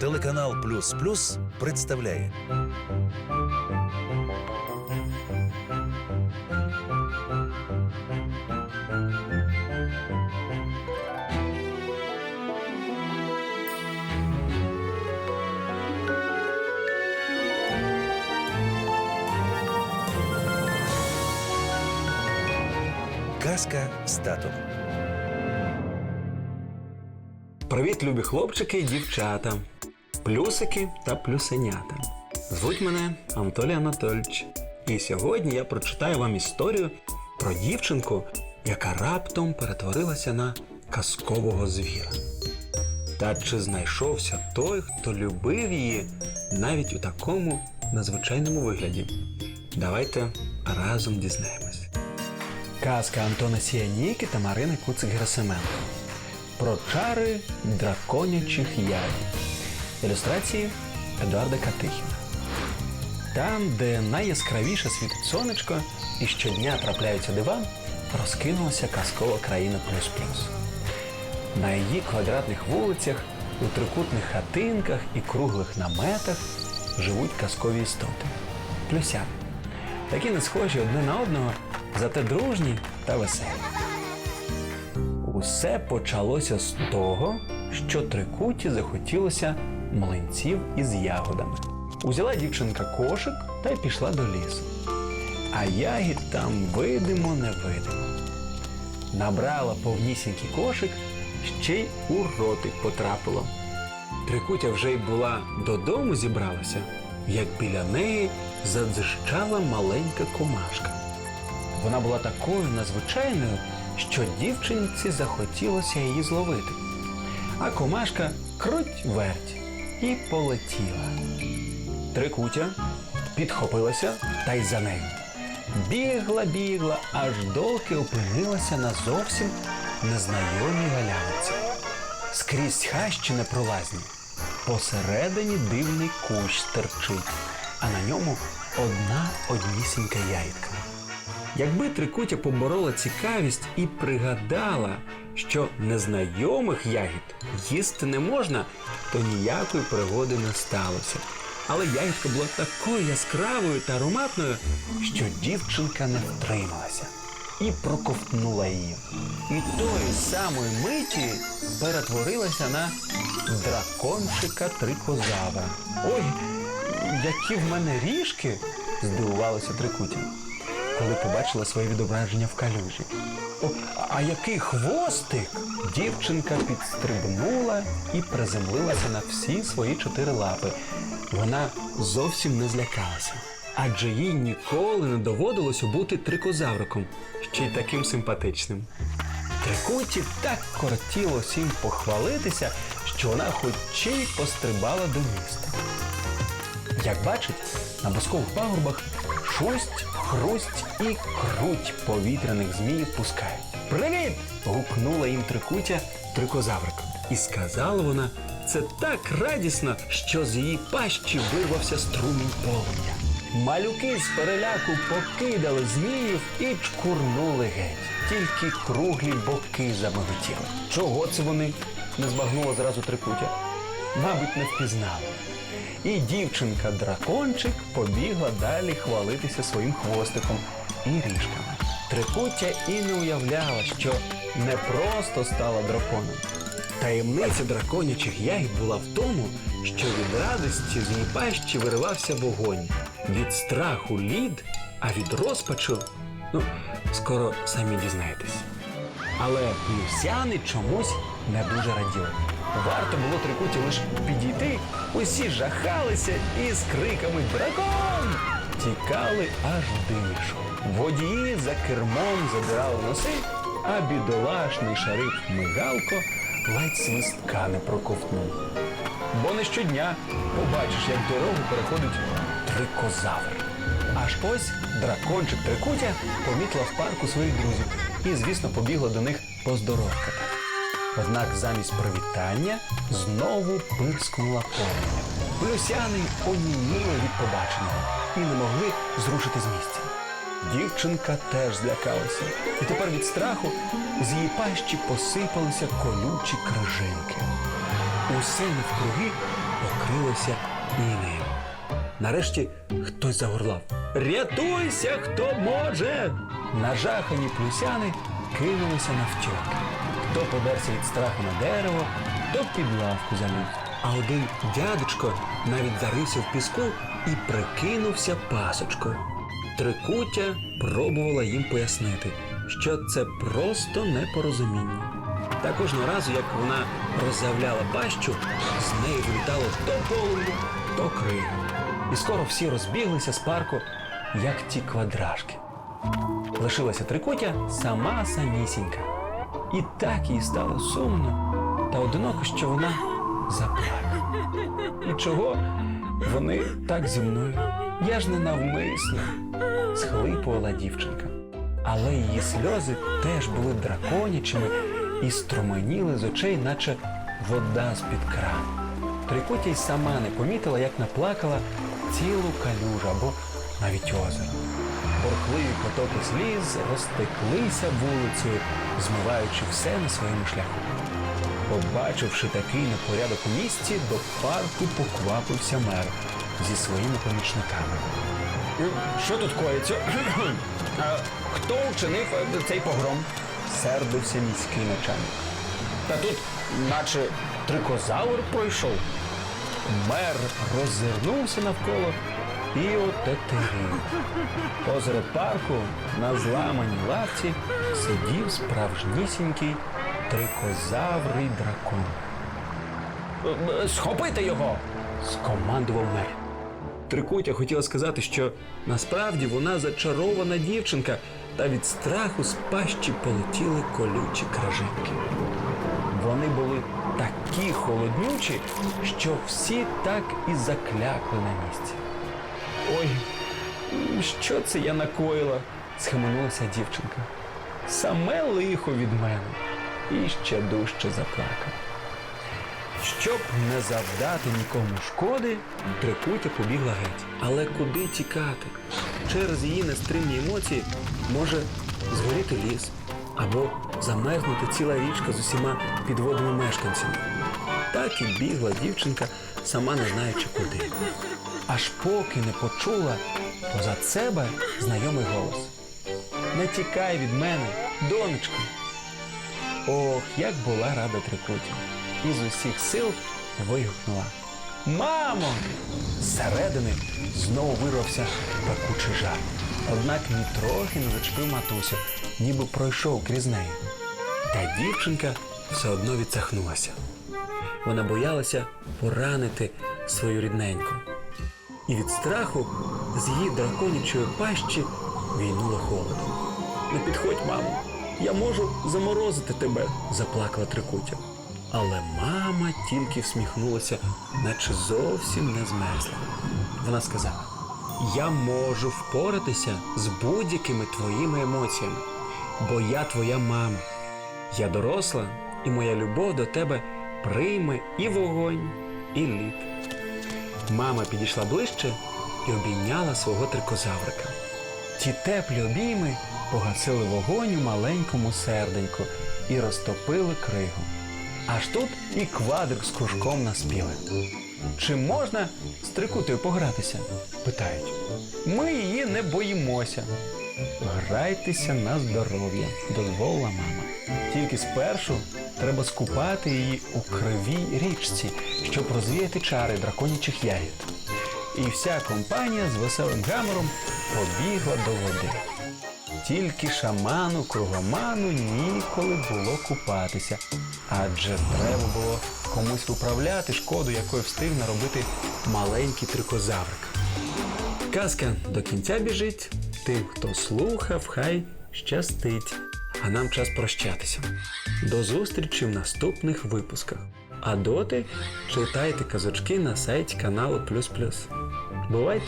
Телеканал Плюс Плюс представляє Казка з татом. Привіт, любі хлопчики і дівчата, плюсики та плюсенята. Звуть мене Анатолій Анатольович. І сьогодні я прочитаю вам історію про дівчинку, яка раптом перетворилася на казкового звіра. Та чи знайшовся той, хто любив її навіть у такому незвичайному вигляді? Давайте разом дізнаємось. Казка Антона Сіяніки та Марини Куцик Герасименко. Про чари драконячих ягід. Ілюстрації Едуарда Катихіна. Там, де найяскравіше світить сонечко і щодня трапляються дива, розкинулася казкова країна плюс плюс. На її квадратних вулицях, у трикутних хатинках і круглих наметах живуть казкові істоти плюсяни. Такі не схожі одне на одного, зате дружні та веселі. Усе почалося з того, що трикуті захотілося млинців із ягодами. Узяла дівчинка кошик та й пішла до лісу. А ягід там видимо невидимо. Набрала повнісінький кошик, ще й у ротик потрапило. Трикутя вже й була додому зібралася, як біля неї задзищала маленька комашка. Вона була такою надзвичайною, що дівчинці захотілося її зловити. А комашка круть верть і полетіла. Трикутя підхопилася та й за нею. Бігла, бігла, аж доки опинилася на зовсім незнайомій галявинці. Скрізь хащі непролазні. Посередині дивний кущ терчить, а на ньому одна однісінька яйка. Якби Трикутя поборола цікавість і пригадала, що незнайомих ягід їсти не можна, то ніякої пригоди не сталося. Але ягідка була такою яскравою та ароматною, що дівчинка не втрималася і проковтнула її. І тої самої миті перетворилася на дракончика трикозавра. Ой, які в мене ріжки! здивувалася Трикутя коли побачила своє відображення в калюжі. О, а який хвостик! Дівчинка підстрибнула і приземлилася на всі свої чотири лапи. Вона зовсім не злякалася, адже їй ніколи не доводилося бути трикозавриком, ще й таким симпатичним. Трикуті так кортіло всім похвалитися, що вона хоч й пострибала до міста. Як бачить, на боскових пагорбах шусть, хрусть і круть повітряних зміїв пускають. Привіт! гукнула їм трикутя трикозаврика. І сказала вона це так радісно, що з її пащі вирвався струмінь полум'я. Малюки з переляку покидали зміїв і чкурнули геть. Тільки круглі боки замиготіли. Чого це вони? не збагнула зразу трикутя. Мабуть, не впізнали. І дівчинка-дракончик побігла далі хвалитися своїм хвостиком і ріжками. Трикуття і не уявляла, що не просто стала драконом. Таємниця драконячих ягід була в тому, що від радості з її пащі виривався вогонь, від страху лід, а від розпачу, ну, скоро самі дізнаєтесь. Але плюсяни чомусь не дуже раділи. Варто було трикуті лише підійти, усі жахалися і з криками Дракон! тікали аж дишу. Водії за кермом задирали носи, а бідолашний шариф Мигалко ледь свистка не проковтнув. Бо не щодня побачиш, як дорогу переходить трикозавр. Аж ось дракончик Трикутя помітила в парку своїх друзів і, звісно, побігла до них поздоровкати. Однак замість привітання знову пирскнула полум'я. Плюсяни оніміли від побаченого і не могли зрушити з місця. Дівчинка теж злякалася, і тепер від страху з її пащі посипалися колючі крижинки. усе навкруги покрилося інеєм. Нарешті хтось загорлав. Рятуйся, хто може! Нажахані плюсяни кинулися навтьоки. Хто подерся від страху на дерево, то під лавку заліз. А один дядечко навіть зарився в піску і прикинувся пасочкою. Трикуття пробувала їм пояснити, що це просто непорозуміння. Та кожного разу, як вона роззявляла пащу, з неї вилітало то полум'я, то крига. І скоро всі розбіглися з парку, як ті квадрашки. Лишилася трикутя сама самісінька. І так їй стало сумно та одиноко, що вона заплакала. І чого вони так зі мною? Я ж не навмисно, схлипувала дівчинка. Але її сльози теж були драконячими і струменіли з очей, наче вода з-під крану. Трикутя й сама не помітила, як наплакала цілу калюжу або навіть озеро. Бурхливі потоки сліз розтеклися вулицею, змиваючи все на своєму шляху. Побачивши такий непорядок у місті, до парку поквапився мер зі своїми помічниками. Що тут коїться? Хто вчинив е, цей погром? сердився міський начальник. Та тут, наче трикозавр пройшов. Мер роззирнувся навколо і отетерів. Посеред парку на зламаній лавці сидів справжнісінький трикозаврий дракон. «Е, Схопити його! скомандував мер. Трикутя хотіла сказати, що насправді вона зачарована дівчинка, та від страху з пащі полетіли колючі кражинки. Вони були такі холоднючі, що всі так і заклякли на місці. Ой, що це я накоїла? схаменулася дівчинка. Саме лихо від мене. І ще дужче заплакав. Щоб не завдати нікому шкоди, трикутя побігла геть. Але куди тікати? Через її нестримні емоції може згоріти ліс або замерзнути ціла річка з усіма підводними мешканцями. Так і бігла дівчинка, сама не знаючи куди. Аж поки не почула позад себе знайомий голос. Не тікай від мене, донечко. Ох, як була рада трикуті. І з усіх сил вигукнула. Мамо! Зсередини знову вирвався пекучий жар. Однак нітрохи не зачепив матусю, ніби пройшов крізь неї. Та дівчинка все одно відсахнулася. Вона боялася поранити свою рідненьку. І від страху з її драконячої пащі війнуло холодом. Не підходь, мамо, я можу заморозити тебе, заплакала трикутя. Але мама тільки всміхнулася, наче зовсім не змерзла. Вона сказала: Я можу впоратися з будь-якими твоїми емоціями, бо я твоя мама. Я доросла, і моя любов до тебе прийме і вогонь, і лід. Мама підійшла ближче і обійняла свого трикозаврика. Ті теплі обійми погасили вогонь у маленькому серденьку і розтопили кригу. Аж тут і квадрик з кружком наспіли. Чи можна з трикутою погратися? питають. Ми її не боїмося. Грайтеся на здоров'я, дозволила мама. Тільки спершу треба скупати її у кривій річці, щоб розвіяти чари драконячих ягід. І вся компанія з веселим гамором побігла до води. Тільки шаману кругоману ніколи було купатися, адже треба було комусь виправляти шкоду, якою встиг наробити маленький трикозаврик. Казка до кінця біжить. Тим, хто слухав, хай щастить. А нам час прощатися. До зустрічі в наступних випусках. А доти читайте казочки на сайті каналу Плюс Плюс. Бувайте!